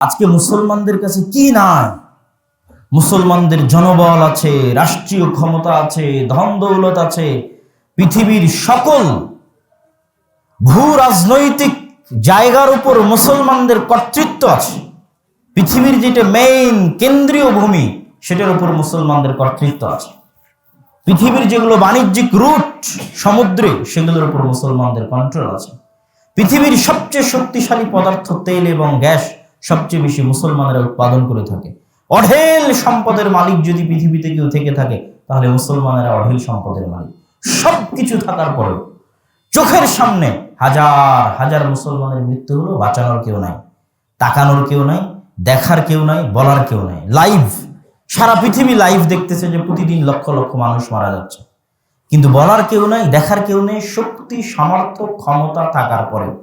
আজকে মুসলমানদের কাছে কি নাই? মুসলমানদের জনবল আছে, রাষ্ট্রীয় ক্ষমতা আছে ধন দৌলত আছে, পৃথিবীর সকল ভূ রাজনৈতিক জায়গার উপর মুসলমানদের কর্তৃত্ব আছে। পৃথিবীর যেটা মেইন কেন্দ্রীয় ভূমি, সেটার উপর মুসলমানদের কর্তৃত্ব আছে। পৃথিবীর যেগুলো বাণিজ্যিক রুট সমুদ্রে, সেগুলোর উপর মুসলমানদের কন্ট্রোল আছে। পৃথিবীর সবচেয়ে শক্তিশালী পদার্থ তেল এবং গ্যাস সবচেয়ে বেশি মুসলমানেরা উৎপাদন করে থাকে। অঢেল সম্পদের মালিক যদি পৃথিবীতে কেউ থেকে থাকে, তাহলে মুসলমানেরা অঢেল সম্পদের মালিক। সব কিছু থাকার পরেও চোখের সামনে হাজার হাজার মুসলমানের মৃত্যু হলো বাঁচানোর কেউ নাই, তাকানোর কেউ নাই, দেখার কেউ নাই, বলার কেউ নাই। লাইভ সারা পৃথিবী লাইভ দেখতেছে যে প্রতিদিন লক্ষ লক্ষ মানুষ মারা যাচ্ছে। কিন্তু বলার কেউ নাই, দেখার কেউ নেই, শক্তি, সামর্থ্য, ক্ষমতা থাকার পরেও।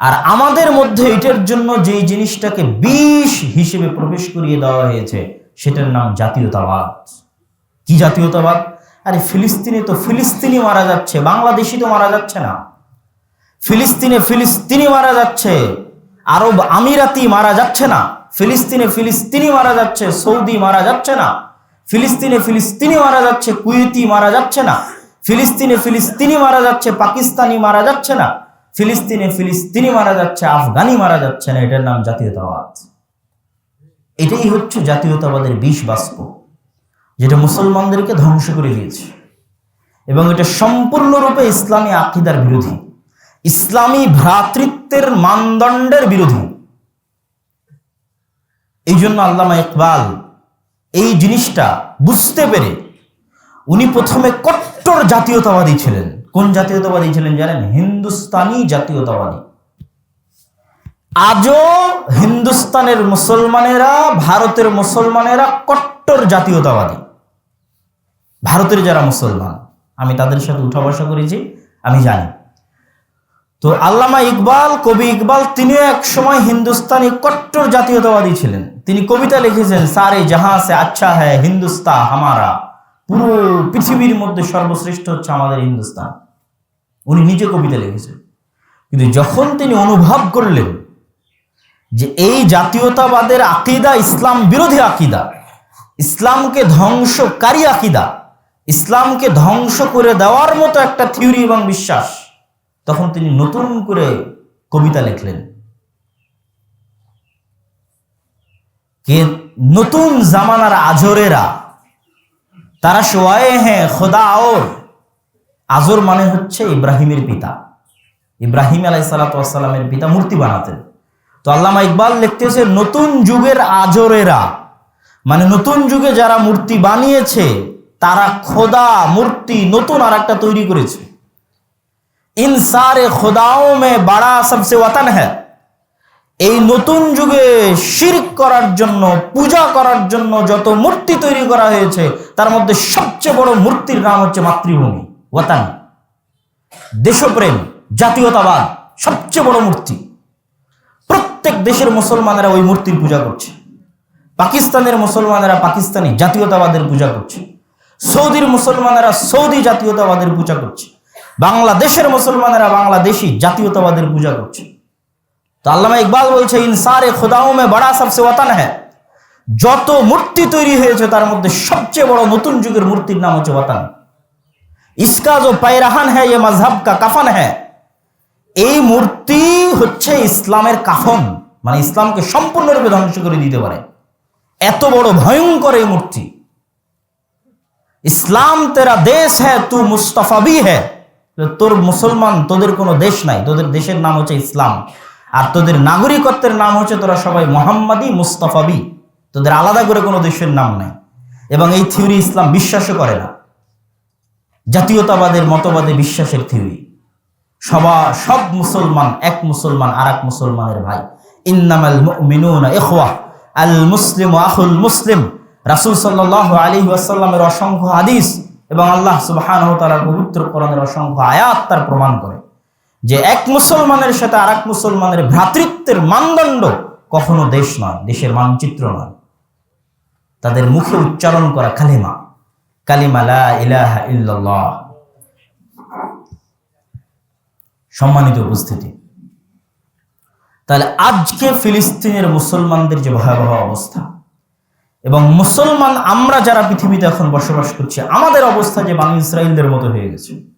আর আমাদের মধ্যে এটার জন্য যেই জিনিসটাকে বিষ হিসেবে প্রবেশ করিয়ে দেওয়া হয়েছে, সেটার নাম জাতীয়তাবাদ। কি জাতীয়তাবাদ? আরে ফিলিস্তিনে তো ফিলিস্তিনি মারা যাচ্ছে, বাংলাদেশি তো মারা যাচ্ছে না। ফিলিস্তিনে ফিলিস্তিনি মারা যাচ্ছে, আরব আমিরাতি মারা যাচ্ছে না। ফিলিস্তিনে ফিলিস্তিনি মারা যাচ্ছে, সৌদি মারা যাচ্ছে না। ফিলিস্তিনে ফিলিস্তিনি মারা যাচ্ছে, কুয়েতি মারা যাচ্ছে না। ফিলিস্তিনে ফিলিস্তিনি মারা যাচ্ছে, পাকিস্তানি মারা যাচ্ছে না। ফিলিস্তিনে ফিলিস্তিনি মারা যাচ্ছে, আফগানি মারা যাচ্ছে না, এটার নাম জাতীয়তাবাদ। এটাই হচ্ছে জাতীয়তাবাদের বিষ বাষ্প, যেটা মুসলমানদেরকে ধ্বংস করে দিয়েছে। এবং এটা সম্পূর্ণরূপে ইসলামী আকিদার বিরোধী, ইসলামী ভ্রাতৃত্বের মানদণ্ডের বিরোধী। এই জন্য আল্লামা ইকবাল এই জিনিসটা বুঝতে পেরে উনি প্রথমে কট্টর জাতীয়তাবাদী ছিলেন। কোন জাতীয়তাবাদী ছিলেন জানেন? হিন্দুস্তানি জাতীয়তাবাদী। আজও হিন্দুস্তানের মুসলমানেরা, ভারতের মুসলমানেরা কট্টর জাতীয়তাবাদী। ভারতের যারা মুসলমান, আমি তাদের সাথে উঠা বসা করেছি, আমি জানি। তো আল্লামা ইকবাল, কবি ইকবাল তিনিও এক সময় হিন্দুস্তানি কট্টর জাতীয়তাবাদী ছিলেন। তিনি কবিতা লিখেছেন, সারে জাহাঁ আচ্ছা হ্যাঁ হিন্দুস্তা হামারা। পুরো পৃথিবীর মধ্যে সর্বশ্রেষ্ঠ হচ্ছে আমাদের হিন্দুস্তান। উনি নিজে কবিতা লিখেছেন। কিন্তু যখন তিনি অনুভব করলেন যে এই জাতীয়তাবাদের আকিদা ইসলাম বিরোধী আকিদা, ইসলামকে ধ্বংসকারী আকিদা, ইসলামকে ধ্বংস করে দেওয়ার মতো একটা থিওরি এবং বিশ্বাস, তখন তিনি নতুন করে কবিতা লিখলেন। কে নতুন জামানার আজরেরা তারা শোয়ায়ে হ্যাঁ খোদা আওর আজর মানে হচ্ছে ইব্রাহিমের পিতা। ইব্রাহিম আলাই সালাতামের পিতা মূর্তি বানাতেন। তো আল্লামা ইকবাল লিখতেছে নতুন যুগের আজরেরা মানে নতুন যুগে যারা মূর্তি বানিয়েছে, তারা খোদা, মূর্তি নতুন আর তৈরি করেছে। ইনসারে খোদাও মে বাড়া সবসে ওয়াতান হ্যাঁ এই নতুন যুগে শিরক করার জন্য, পূজা করার জন্য যত মূর্তি তৈরি করা হয়েছে, তার মধ্যে সবচেয়ে বড় মূর্তির নাম হচ্ছে মাতৃভূমি, ওয়াতান। দেশপ্রেম, জাতীয়তাবাদ, সবচেয়ে বড় মূর্তি। প্রত্যেক দেশের মুসলমানেরা ওই মূর্তির পূজা করছে। পাকিস্তানের মুসলমানেরা পাকিস্তানি জাতীয়তাবাদের পূজা করছে। সৌদির মুসলমানেরা সৌদি জাতীয়তাবাদের পূজা করছে। বাংলাদেশের মুসলমানেরা বাংলাদেশি জাতীয়তাবাদের পূজা করছে। তো আল্লামা ইকবাল বলছে, ইনসারে খোদাউমে বড়া সবসে ওয়াতান হ্যাঁ যত মূর্তি তৈরি হয়েছে, তার মধ্যে সবচেয়ে বড় নতুন যুগের মূর্তির নাম হচ্ছে ওয়াতান। ইসকা জো পায়রাহান হ্যাঁ ইয়ে মজহব কা কাফান হ্যাঁ এই মূর্তি হচ্ছে ইসলামের কাফন মানে ইসলামকে সম্পূর্ণরূপে ধ্বংস করে দিতে পারে। এত বড় ভয়ঙ্কর এই মূর্তি। ইসলাম তেরা দেশ হ্যাঁ তু মুস্তাফাবি হ্যাঁ তোর মুসলমান, তোদের কোনো দেশ নাই, তোদের দেশের নাম হচ্ছে ইসলাম। আর তোদের নাগরিকত্বের নাম হচ্ছে তোরা সবাই মোহাম্মদী মুস্তফাবি তোদের আলাদা করে কোনো দেশের নাম নাই। এবং এই থিওরি ইসলাম বিশ্বাসও করে না। জাতীয়তাবাদের মতবাদে বিশ্বাসের থিওরি। সবা, সব মুসলমান, এক মুসলমান আর এক মুসলমানের ভাই। ইন্নামাল মুমিনুনা ইখওয়া। আল মুসলিম আখুল মুসলিম। রাসূল সাল্লাল্লাহু আলাইহি ওয়াসাল্লামের অসংখ্য হাদিস এবং আল্লাহ সুবহানাহু ওয়া তাআলার পবিত্র অসংখ্য আয়াত তার প্রমাণ করে। যে এক মুসলমানের সাথে আর এক মুসলমানের ভ্রাতৃত্বের মানদণ্ড কখনো দেশ নয়, দেশের মানচিত্র নয়। তাদের মুখে উচ্চারণ করা কালিমা। কালিমা লা ইলাহা ইল্লাল্লাহ। সম্মানিত উপস্থিতি। তাহলে আজকে ফিলিস্তিনের মুসলমানদের যে ভয়াবহ অবস্থা এবং মুসলমান আমরা যারা পৃথিবীতে এখন বসবাস করছি, আমাদের অবস্থা যে বাংলা ইসরায়েলদের মতো হয়ে গেছে।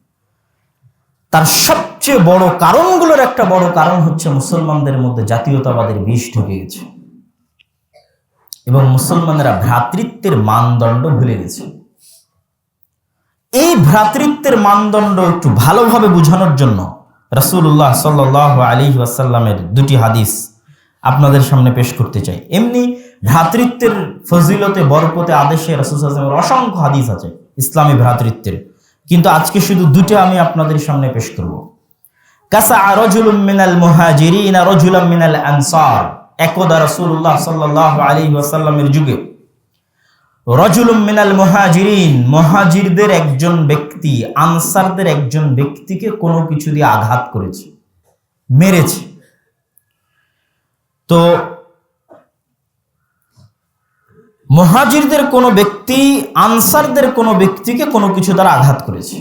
তার সবচেয়ে বড় কারণগুলোর একটা বড় কারণ হচ্ছে মুসলমানদের মধ্যে জাতীয়তাবাদের বিষ ঢুকে গেছে। এবং মুসলমানেরা ভ্রাতৃত্বের মানদণ্ড ভুলে গেছে। এই ভ্রাতৃত্বের মানদণ্ড একটু ভালোভাবে বোঝানোর জন্য রাসূলুল্লাহ সাল্লাহ আলী ওয়াসাল্লামের দুটি হাদিস আপনাদের সামনে পেশ করতে চাই। এমনি ভ্রাতৃত্বের ফজিলতে, বরকতে, আদেশে রাসুলের অসংখ্য হাদিস আছে, ইসলামী ভ্রাতৃত্বের। কিন্তু আজকে শুধু দুটো আমি আপনাদের সামনে পেশ করব। কাসা রজুলুম মিনাল মুহাজিরিন, রজুলাম মিনাল আনসার, একদা রাসূলুল্লাহ সাল্লাল্লাহু আলাইহি ওয়াসাল্লামের যুগে। রজুলুম মিনাল মুহাজিরিন, মুহাজিরদের একজন ব্যক্তি, আনসারদের একজন ব্যক্তিকে কোনো কিছু দিয়ে আঘাত করেছে, মেরেছে। তো মহাজিরদের কোনো ব্যক্তি, আনসারদের কোনো ব্যক্তিকে কোনো কিছু দ্বারা আঘাত করেছে।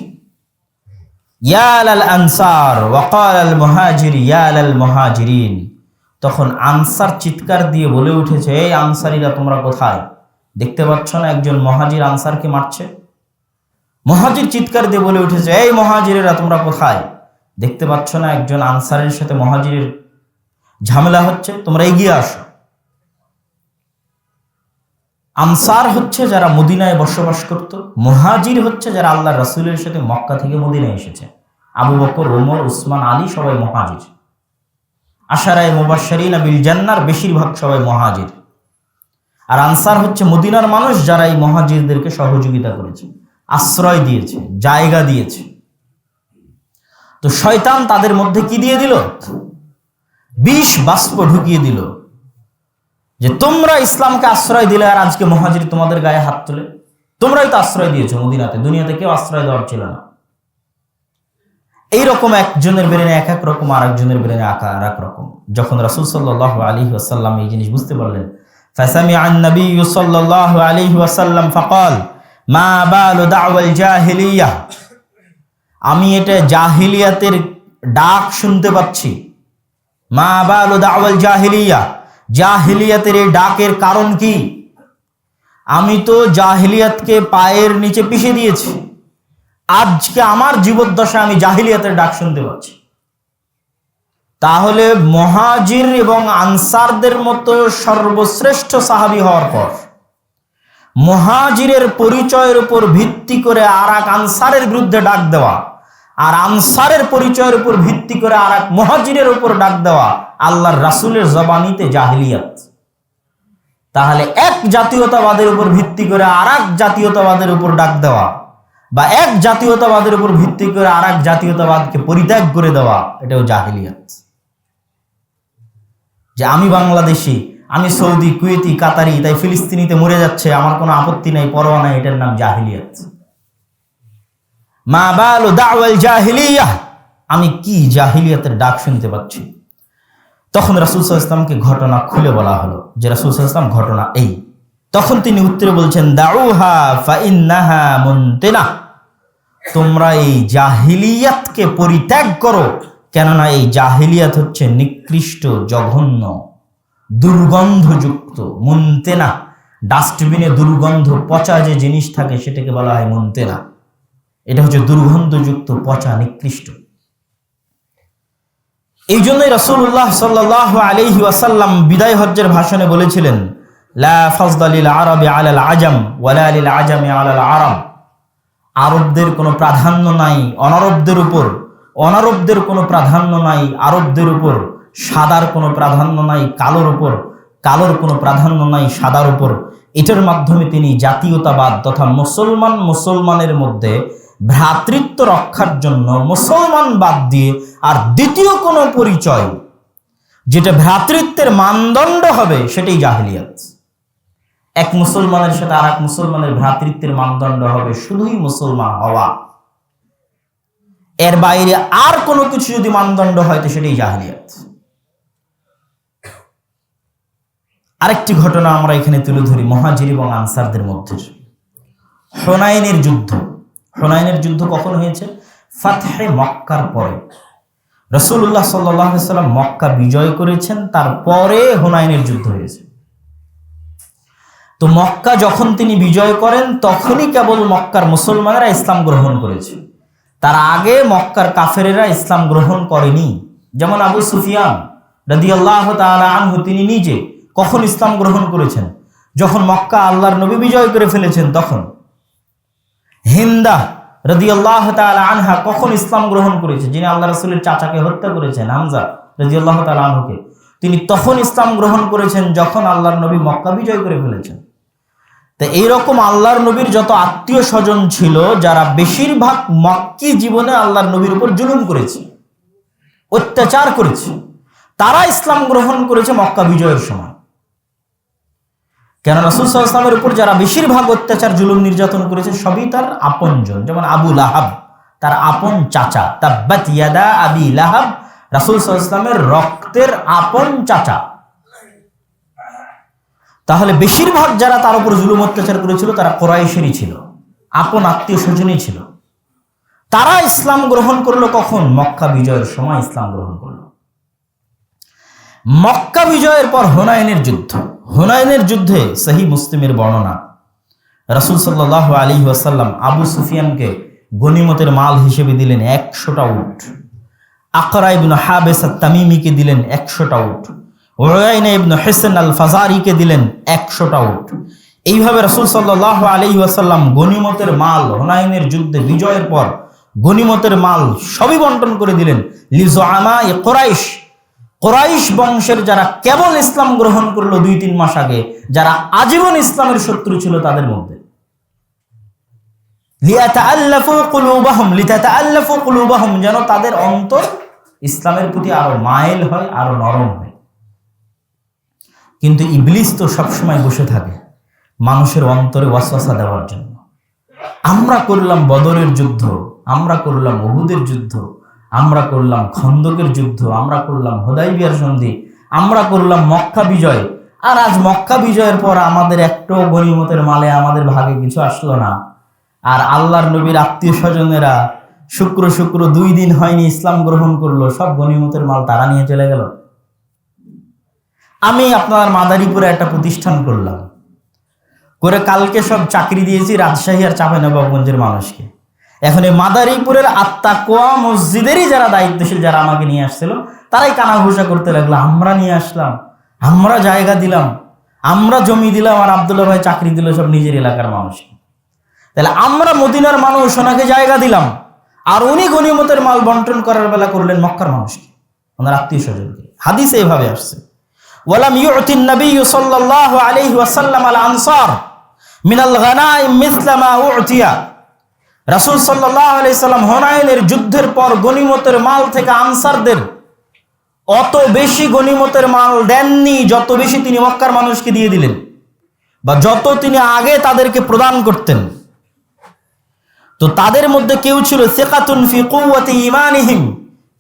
ইয়াল আনসার ওয়াকাল আল মহাজির ইয়াল আল মহাজিরিন। তখন আনসার চিৎকার দিয়ে বলে উঠেছে, এই আনসারিরা তোমরা কোথায়? দেখতে পাচ্ছ না একজন মহাজির আনসারকে মারছে? মহাজির চিৎকার দিয়ে বলে উঠেছে, এই মহাজিরেরা তোমরা কোথায়? দেখতে পাচ্ছ না একজন আনসারের সাথে মহাজিরের ঝামেলা হচ্ছে? তোমরা এগিয়ে আসো। আনসার হচ্ছে যারা মদিনায় বসবাস করত, মহাজির হচ্ছে যারা আল্লাহ রসুলের সাথে মক্কা থেকে মদিনায় এসেছে। আবু বকর, ওমর, উসমান, আলী সবাই মহাজির। আশারায় মুবাশারিন বিল জান্নার বেশিরভাগ সবাই মহাজির। আর আনসার হচ্ছে মদিনার মানুষ যারা এই মহাজিরদেরকে সহযোগিতা করেছে, আশ্রয় দিয়েছে, জায়গা দিয়েছে। তো শয়তান তাদের মধ্যে কি দিয়ে দিল? বিষ বাষ্প ঢুকিয়ে দিল। যে তোমরা ইসলামকে আশ্রয় দিলে আর আজকে মহাজির তোমাদের গায়ে হাত তুলে, তোমরাই তো আশ্রয় দিয়েছ মদিনাতে। দুনিয়াতে কেউ আশ্রয় দেওয়ার ছিল না। এইরকম একজনের বেরেনে এক এক রকম আর একজনের বেরেনে আঁকা এক রকম। যখন রাসুল সাল্লাহ আলী ওয়াসাল্লাম এই জিনিস বুঝতে পারলেন ফাসামি আন নবী সাল্লাহ আলী ওয়াসাল্লাম ফকাল, মা বালু জাহিলিয়া? আমি এটা জাহিলিয়াতের ডাক শুনতে পাচ্ছি। মা বালু জাহিলিয়া? জাহিলিয়াতের এই ডাকের কারণ কি? আমি তো জাহিলিয়াতকে পায়ের নিচে পিষে দিয়েছি। আজকে আমার জীবদ্দশা আমি জাহিলিয়াতের ডাক শুনতে পাচ্ছি। তাহলে মহাজির এবং আনসারদের মতো সর্বশ্রেষ্ঠ সাহাবি হওয়ার পর, মহাজিরের পরিচয়ের উপর ভিত্তি করে আর আনসারের বিরুদ্ধে ডাক দেওয়া আর আনসারের পরিচয়ের উপর ভিত্তি করে আর এক মহাজিরের উপর ডাক দেওয়া আল্লাহর রাসুলের জবানিতে জাহিলিয়াত। তাহলে এক জাতীয়তাবাদের উপর ভিত্তি করে আর এক জাতীয়তাবাদের উপর ডাক দেওয়া বা এক জাতীয়তাবাদের উপর ভিত্তি করে আর এক জাতীয়তাবাদকে পরিত্যাগ করে দেওয়া, এটাও জাহিলিয়াত। যে আমি বাংলাদেশি, আমি সৌদি, কুয়েতি, কাতারি, তাই ফিলিস্তিনিতে মরে যাচ্ছে, আমার কোনো আপত্তি নাই, পরোয়া নাই, এটার নাম জাহিলিয়াত। মা বালু দাওয়াল জাহিলিয়া। আমি কি জাহিলিয়াতের ডাক শুনতে পাচ্ছি? তখন রাসুল ইসলামকে ঘটনা খুলে বলা হলো যে রাসুল ইসলাম ঘটনা এই। তখন তিনি উত্তরে বলছেন, দাউহা মুনতেনা। তোমরা এই জাহিলিয়াতকে পরিত্যাগ করো, কেননা এই জাহিলিয়াত হচ্ছে নিকৃষ্ট, জঘন্য, দুর্গন্ধযুক্ত, মুনতেনা। ডাস্টবিনে দুর্গন্ধ পচা যে জিনিস থাকে, সেটাকে বলা হয় মুনতেনা। এটা হচ্ছে দুর্গন্ধযুক্ত, পচা, নিকৃষ্ট। এই জন্যই রসুল্লাহ সাল্লাহ আলহি ওয়াসাল্লাম বিদায় হজ্জের ভাষণে বলেছিলেন আরবদের কোনো প্রাধান্য নাই, অনারবদের উপর। অনারবদের কোনো প্রাধান্য নাই, আরবদের উপর। সাদার কোনো প্রাধান্য নাই, কালোর উপর। কালোর কোনো প্রাধান্য নাই, সাদার উপর। এটার মাধ্যমে তিনি জাতীয়তাবাদ তথা মুসলমান মুসলমানের মধ্যে ভ্রাতৃত্ব রক্ষার জন্য মুসলমান বাদ দিয়ে আর দ্বিতীয় কোনো পরিচয় যেটা ভ্রাতৃত্বের মানদণ্ড হবে সেটাই জাহিলিয়াত। এক মুসলমানের সাথে আর এক মুসলমানের ভ্রাতৃত্বের মানদণ্ড হবে শুধুই মুসলমান হওয়া। এর বাইরে আর কোনো কিছু যদি মানদণ্ড হয় তো সেটাই জাহিলিয়াত। আরেকটি ঘটনা আমরা এখানে তুলে ধরি মহাজির এবং আনসারদের মধ্যে। হোনাইনের যুদ্ধ। হোনাইনের যুদ্ধ কখন হয়েছে? ফাতহে মক্কার পরে। রসুল্লাহ সাল্লাম মক্কা বিজয় করেছেন, তারপরে হুনাইনের যুদ্ধ হয়েছে। তো মক্কা যখন তিনি বিজয় করেন, তখনই কেবল মক্কার মুসলমানেরা ইসলাম গ্রহণ করেছে। তার আগে মক্কার কাফেরেরা ইসলাম গ্রহণ করেনি। যেমন আবু সুফিয়ান রাদি আল্লাহ আনহু, তিনি নিজে কখন ইসলাম গ্রহণ করেছেন? যখন মক্কা আল্লাহর নবী বিজয় করে ফেলেছেন, তখন। হিন্দা রদি আল্লাহ আনহা কখন ইসলাম গ্রহণ করেছে? যিনি আল্লাহ রসুলের চাচাকে হত্যা করেছেন, হামজা রদি আল্লাহ আনহুকে। তিনি তখন ইসলাম গ্রহণ করেছেন যখন আল্লাহর নবী মক্কা বিজয় করে ফেলেছেন। তো এইরকম আল্লাহর নবীর যত আত্মীয় স্বজন ছিল, যারা বেশিরভাগ মক্কি জীবনে আল্লাহর নবীর উপর জুলুম করেছে, অত্যাচার করেছে, তারা ইসলাম গ্রহণ করেছে মক্কা বিজয়ের সময়। কেন রাসুল ইসলামের উপর যারা বেশিরভাগ অত্যাচার, জুলুম, নির্যাতন করেছে, সবই তার আপনজন। যেমন আবু লাহাব, তার আপন চাচা। তাব্বাত ইয়াদা আবি লাহাব, রাসুল ইসলামের রক্তের আপন চাচা। তাহলে বেশিরভাগ যারা তার উপর জুলুম, অত্যাচার করেছিল, তারা কোরাইশেরই ছিল। আপন আত্মীয় স্বজনই ছিল। তারা ইসলাম গ্রহণ করল কখন? মক্কা বিজয়ের সময় ইসলাম গ্রহণ করল। মক্কা বিজয়ের পর হুনায়নের যুদ্ধ। হুনায়নের যুদ্ধে সহি মুসলিমের বর্ণনা। রাসুল সাল্লাহ আলী ওয়াসাল্লাম আবু সুফিয়ানকে গনিমতের মাল হিসেবে দিলেন একশোটা উট। আকরা হাবেস তামিমিকে দিলেন একশোটা হেসেন আল ফাজারিকে দিলেন একশোটা এইভাবে রাসুল সাল্লাহ আলী ওয়াসাল্লাম গনিমতের মাল, হুনাইনের যুদ্ধে বিজয়ের পর গনিমতের মাল সবই বন্টন করে দিলেন। লিজোয়ামা এ কোরাইশ বংশের যারা কেবল ইসলাম গ্রহণ করল দুই, তিন মাস আগে, যারা আজীবন ইসলামের শত্রু ছিল তাদের মধ্যে। যেন তাদের অন্তর ইসলামের প্রতি আরও মাইল হয়, আরও নরম হয়। কিন্তু ইবলিস তো সবসময় বসে থাকে মানুষের অন্তরে ওয়াসওয়াসা দেওয়ার জন্য। আমরা করলাম বদরের যুদ্ধ, আমরা করলাম ওহুদের যুদ্ধ আমরা করলাম খন্দকের যুদ্ধ, আমরা করলাম হোদাইবিয়ার সন্ধি, আমরা করলাম মক্কা বিজয়। আর আজ মক্কা বিজয়ের পর আমাদের একটাও গনিমতের মালে আমাদের ভাগে কিছু আসলো না। আর আল্লাহর নবীর আত্মীয় স্বজনেরা শুক্র শুক্র দুই দিন হয়নি ইসলাম গ্রহণ করল, সব গনিমতের মাল তারা নিয়ে চলে গেল। আমি আপনার মাদারীপুরে একটা প্রতিষ্ঠান করলাম। করে কালকে সব চাকরি দিয়েছি রাজশাহী আর চাঁপাইনবাবগঞ্জের মানুষকে। এখন এই মাদারীপুরের আত্মা কোয়া মসজিদেরই যারা দায়িত্বশীল যারা আমাকে নিয়ে আসছিল, তারাই কানা ঘোষা করতে লাগল, আমরা নিয়ে আসলাম, আমরা জায়গা দিলাম, আমরা জমি দিলাম আর আবদুল্লাহ ভাই চাকরি দিল সব নিজের এলাকার মানুষকে। তাহলে আমরা মদিনার মানুষ, ওনাকে জায়গা দিলাম, আর উনি গনিমতের মাল বন্টন করার বেলা করলেন মক্কার মানুষকে, ওনার আত্মীয় স্বজনকে। হাদিসে এভাবে আসছে, ওয়ালাম ইউতিন নবী সাল্লাল্লাহু আলাইহি ওয়াসাল্লাম আল আনসার মিনাল রাসূল সাল্লাল্লাহু আলাইহি সাল্লাম হুনাইনের যুদ্ধের পর গনিমতের মাল থেকে আনসারদের অত বেশি গনিমতের মাল দেননি, যত বেশি তিনি মক্কার মানুষকে দিয়ে দিলেন বা যত তিনি আগে তাদেরকে প্রদান করতেন। তো তাদের মধ্যে কেউ ছিল সেকাতুন ফি ইমানিহিম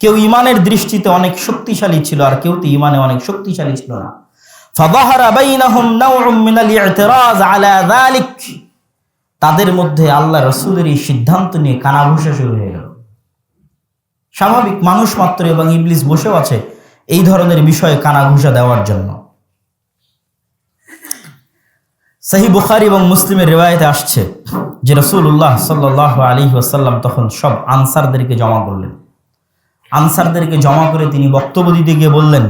কেউ ইমানের দৃষ্টিতে অনেক শক্তিশালী ছিল আর কেউ তো ইমানে অনেক শক্তিশালী ছিল না। ফাযাহারা বাইনাহুম যালিক। তাদের মধ্যে আল্লাহ রসুলের এই সিদ্ধান্ত নিয়ে কানাঘুষা শুরু হয়ে গেল। স্বাভাবিক মানুষ মাত্র এবং ইবলিস বসেও আছে এই ধরনের বিষয়ে কানাঘুষা দেওয়ার জন্য। সাহি বুখারি এবং মুসলিমের রেওয়ায়তে আসছে যে রসুল্লাহ সাল্লাহ আলী ওয়াসাল্লাম তখন সব আনসারদেরকে জমা করলেন। আনসারদেরকে জমা করে তিনি বক্তব্য দিতে গিয়ে বললেন,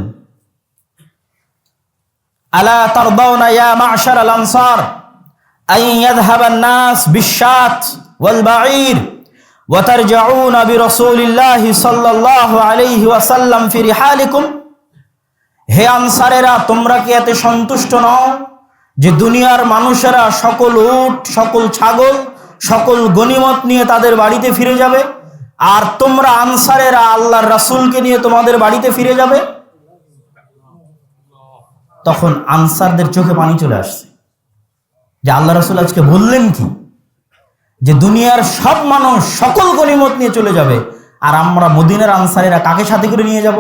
আলা তারদাউনা ইয়া মা'শার আল আনসার? ওয়াল হে আনসারেরা, তোমরা কি এতে সন্তুষ্ট নও যে দুনিয়ার মানুষেরা সকল উট, সকল ছাগল, সকল গনিমত নিয়ে তাদের বাড়িতে ফিরে যাবে? আর তোমরা আনসারেরা আল্লাহর রাসূলকে নিয়ে তোমাদের বাড়িতে ফিরে যাবে? তখন আনসারদের চোখে পানি চলে আসছে। যে আল্লাহ রসুল আজকে বললেন কি? যে দুনিয়ার সব মানুষ সকল গনিমত নিয়ে চলে যাবে, আর আমরা মদিনার আনসারেরা কাকে সাথে করে নিয়ে যাব?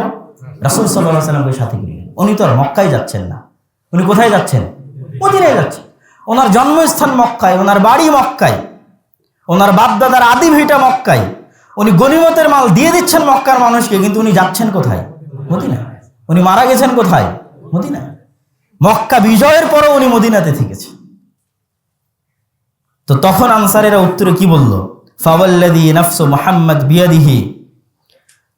রাসূল আলাইহি সাল্লামকে সাথে করে উনি তো আর মক্কায় যাচ্ছেন না। উনি কোথায় যাচ্ছেন? মদিনায় যাচ্ছেন। ওনার জন্মস্থান মক্কায়, ওনার বাড়ি মক্কায়, ওনার বাপদাদার আদি ভিটা মক্কায়। উনি গনিমতের মাল দিয়ে দিচ্ছেন মক্কার মানুষকে, কিন্তু উনি যাচ্ছেন কোথায়? মদিনা উনি মারা গেছেন কোথায়? মদিনা মক্কা বিজয়ের পরও উনি মদিনাতে থেকেছে তো তখন আনসারেরা উত্তরে কি বলল? ফাওয়াল্লাদি নাফসু মুহাম্মদ বিয়াদিহি,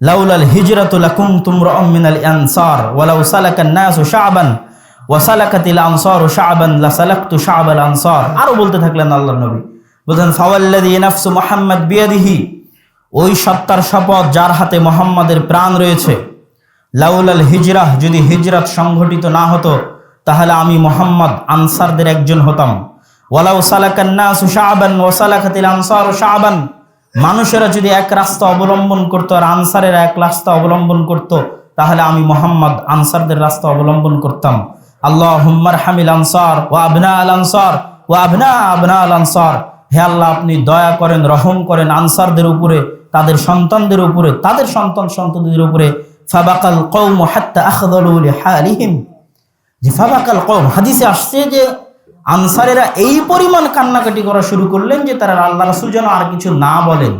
লাউলাল হিজরাতু লাকুনতুম রা'ম মিনাল আনসার, ওয়ালাউ সালাকান নাসু শা'বান, ওয়া সালাকাতিল আনসারু শা'বান, লাসালাকতু শা'বাল আনসার। আরও বলতে থাকলেন আল্লাহর নবী। বলতেন ফাওয়াল্লাদি নাফসু মুহাম্মদ বিয়াদিহি, ওই সত্তার শপথ যার হাতে মোহাম্মদের প্রাণ রয়েছে। লাউলাল হিজরাহ যদি হিজরাত সংঘটিত না হতো, তাহলে আমি মোহাম্মদ আনসারদের একজন হতাম। ওয়ালাউ সালাকান নাসু শা'বান ওয়া সালাকাতিল আনসারু শা'বান। মানুষেরা যদি এক রাস্তা অবলম্বন করতো আর আনসারেরা এক রাস্তা অবলম্বন করত, তাহলে আমি মোহাম্মদ আনসারদের রাস্তা অবলম্বন করতাম। আল্লাহ হুম্মার হামিল আনসার ও আবনা আল আনসার ও আবনা আবনা আল আনসার। হে আল্লাহ, আপনি দয়া করেন, রহম করেন আনসারদের উপরে, তাদের সন্তানদের উপরে, তাদের সন্তান সন্ততিদের উপরে। ফাবাকাল কৌম হাত্তা আখদলু লিহালিহিম। যে ফাবাকাল কৌম হাদিসে আসছে যে আনসারেরা এই পরিমাণ কান্নাকাটি করা শুরু করলেন যে তারা আল্লাহ রাসুল যেন আর কিছু না বলেন।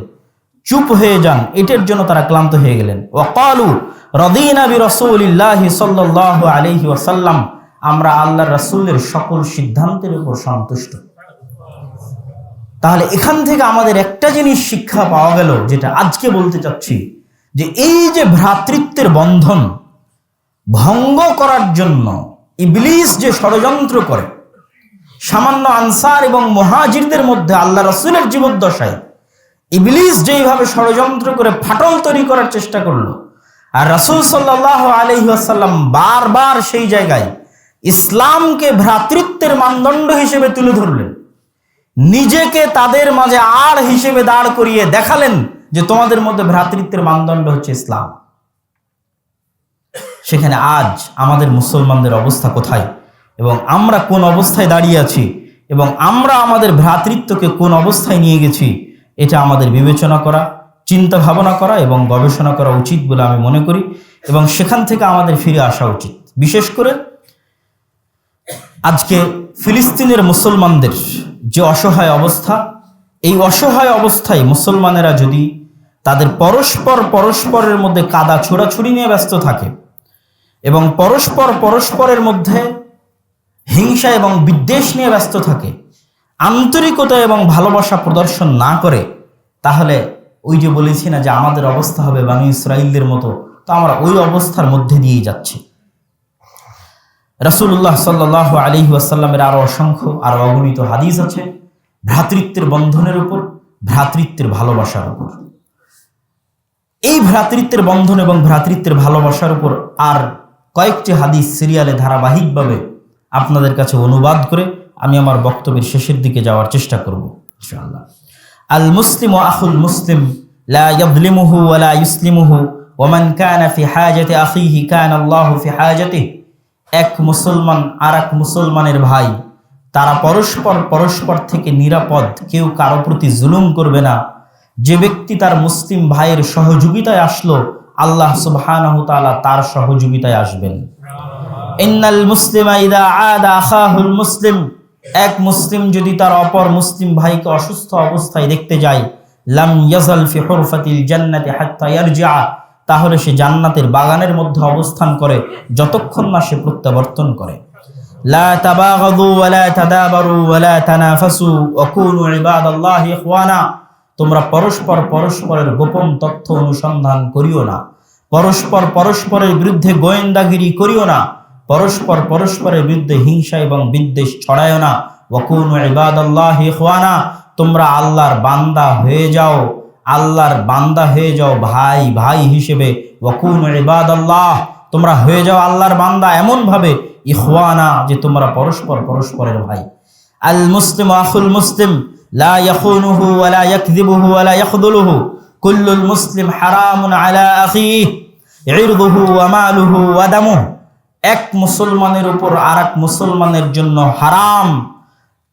চুপ হয়ে যান, এটার জন্য তারা ক্লান্ত হয়ে গেলেন। ওয়াকালু, রদিনা বি রসুলিল্লাহি সাল্লাল্লাহু আলাইহি ওয়াসাল্লাম, আমরা আল্লাহ রাসূলের সকল সিদ্ধান্তের উপর সন্তুষ্ট। তাহলে এখান থেকে আমাদের একটা জিনিস শিক্ষা পাওয়া গেল, যেটা আজকে বলতে চাচ্ছি, যে এই যে ভ্রাতৃত্বের বন্ধন ভঙ্গ করার জন্য ইবলিস যে ষড়যন্ত্র করে সামান্য আনসার এবং মহাজিরদের মধ্যে আল্লাহ রসুলের জীবদ্দশায়। ইবলিস যেইভাবে ষড়যন্ত্র করে ফাটল তৈরি করার চেষ্টা করল, আর রাসুল সাল্লাহ আলহি আসাল্লাম বারবার সেই জায়গায় ইসলামকে ভ্রাতৃত্বের মানদণ্ড হিসেবে তুলে ধরলেন। নিজেকে তাদের মাঝে আর হিসেবে দাঁড় করিয়ে দেখালেন যে তোমাদের মধ্যে ভ্রাতৃত্বের মানদণ্ড হচ্ছে ইসলাম। সেখানে আজ আমাদের মুসলমানদের অবস্থা কোথায়? এবং আমরা কোন অবস্থায় দাঁড়িয়ে আছি এবং আমরা আমাদের ভ্রাতৃত্বকে কোন অবস্থায় নিয়ে গেছি, এটা আমাদের বিবেচনা করা চিন্তা ভাবনা করা এবং গবেষণা করা উচিত বলে আমি মনে করি এবং সেখান থেকে আমাদের ফিরে আসা উচিত। বিশেষ করে আজকে ফিলিস্তিনের মুসলমানদের যে অসহায় অবস্থা, এই অসহায় অবস্থায় মুসলমানেরা যদি তাদের পরস্পর পরস্পরের মধ্যে কাদা ছোড়াছুড়ি নিয়ে ব্যস্ত থাকে এবং পরস্পর পরস্পরের মধ্যে হিংসা এবং বিদ্বেষ নিয়ে ব্যস্ত থাকে, আন্তরিকতা এবং ভালোবাসা প্রদর্শন না করে, তাহলে ওই যে বলেছি না যে আমাদের অবস্থা হবে বানু ইসরায়েলদের মতো, তো আমরা ওই অবস্থার মধ্যে দিয়েই যাচ্ছি। রসুল্লাহ সাল্লাহ আলী আসাল্লামের আরও অসংখ্য, আরও অগণিত হাদিস আছে, ভ্রাতৃত্বের বন্ধনের উপর, ভ্রাতৃত্বের ভালোবাসার উপর। এই ভ্রাতৃত্বের বন্ধন এবং ভ্রাতৃত্বের ভালোবাসার উপর আর কয়েকটি হাদিস সিরিয়ালে ধারাবাহিকভাবে আপনাদের কাছে অনুবাদ করে আমি আমার বক্তব্যের শেষের দিকে যাওয়ার চেষ্টা করব, ইনশাআল্লাহ। আল মুসলিম ও আখুল মুসলিম, লা ইয়াযলিমুহু ওয়া লা ইউসলিমুহু, ওয়া মান কানা ফি হাজাতি আখিহি, কানা আল্লাহু ফি হাজাতিহি এক মুসলমান আর এক মুসলমানের ভাই, তারা পরস্পর পরস্পর থেকে নিরাপদ, কেউ কারও প্রতি জুলুম করবে না। যে ব্যক্তি তার মুসলিম ভাইয়ের সহযোগিতায় আসলো, আল্লাহ সুবহানাহু তাআলা তার সহযোগিতায় আসবেন। ইন্নাল মুসলিমা আখাহুল মুসলিম। এক মুসলিম যদি তার অপর মুসলিম ভাইকে অসুস্থ অবস্থায় দেখতে যায়, লাম ইয়াজাল ফি হুরফাতিল জান্নাতি হাত্তা ইয়ারজিআ, তাহলে সে জান্নাতের বাগানের মধ্যে অবস্থান করে যতক্ষণ না সে প্রত্যাবর্তন করে। লা তাবাগাদু ওয়ালা তাদাবারু ওয়ালা তানাফাসু ওয়া কুনু ইবাদাল্লাহি ইখওয়ানা। তোমরা পরস্পর পরস্পরের গোপন তথ্য অনুসন্ধান করিও না। পরস্পর পরস্পরের বিরুদ্ধে গোয়েন্দাগিরি করিও না। পরস্পর পরস্পরের বিরুদ্ধে হিংসা এবং বিদ্বেষ ছড়ায় না। ওয়াকুন ইবাদাল্লাহ ইখওয়ানা, তোমরা আল্লাহর বান্দা হয়ে যাও। আল্লাহর বান্দা হয়ে যাও ভাই ভাই হিসেবে। ওয়াকুন ইবাদাল্লাহ, তোমরা হয়ে যাও আল্লাহর বান্দা এমন ভাবে ইখওয়ানা যে তোমরা পরস্পর পরস্পরের ভাই। আল মুসলিম আখুল মুসলিম, লা ইয়াখুনুহু ওয়া লা ইয়াকযিবুহু ওয়া লা ইয়াখদুলুহু। কুল্লুল মুসলিম হারামুন আলা আখিহি, ইরদুহু ওয়া মালুহু ওয়া দামুহু। এক মুসলমানের উপর আর এক মুসলমানের জন্য হারাম।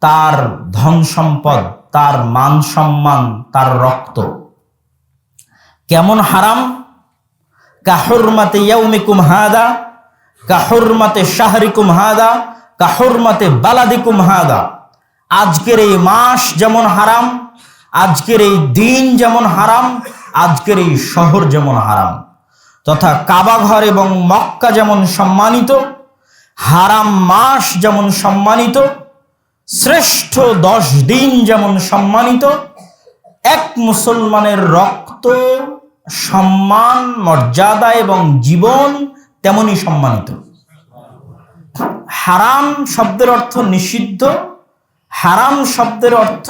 তার ধন সম্পদ, তার মান সম্মান, তার রক্ত। কেমন হারাম? কাহরমাতে ইয়াউমিকুম হাদা কাহরমাতে শাহরিকুম হাদা কাহরমাতে বালাদিকুম হাদা। আজকের এই মাস যেমন হারাম, আজকের এই দিন যেমন হারাম, আজকের এই শহর যেমন হারাম। তথা কাবাঘর এবং মক্কা যেমন সম্মানিত, হারাম মাস যেমন সম্মানিত, শ্রেষ্ঠ দশ দিন যেমন সম্মানিত, এক মুসলমানের রক্ত, সম্মান, মর্যাদা এবং জীবন তেমনই সম্মানিত। হারাম শব্দের অর্থ নিষিদ্ধ, হারাম শব্দের অর্থ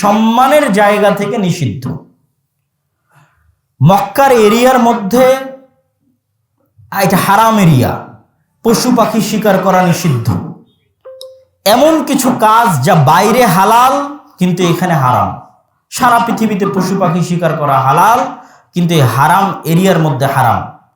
সম্মানের জায়গা থেকে নিষিদ্ধ। মক্কার এরিয়ার মধ্যে এটা হারাম এরিয়া পশু পাখি শিকার করা নিষিদ্ধ। এমন কিছু কাজ যা বাইরে হালাল, কিন্তু এখানে হারাম। সারা পৃথিবীতে পশু পাখি শিকার করা হালাল, কিন্তু এই হারাম এরিয়ার মধ্যে হারাম।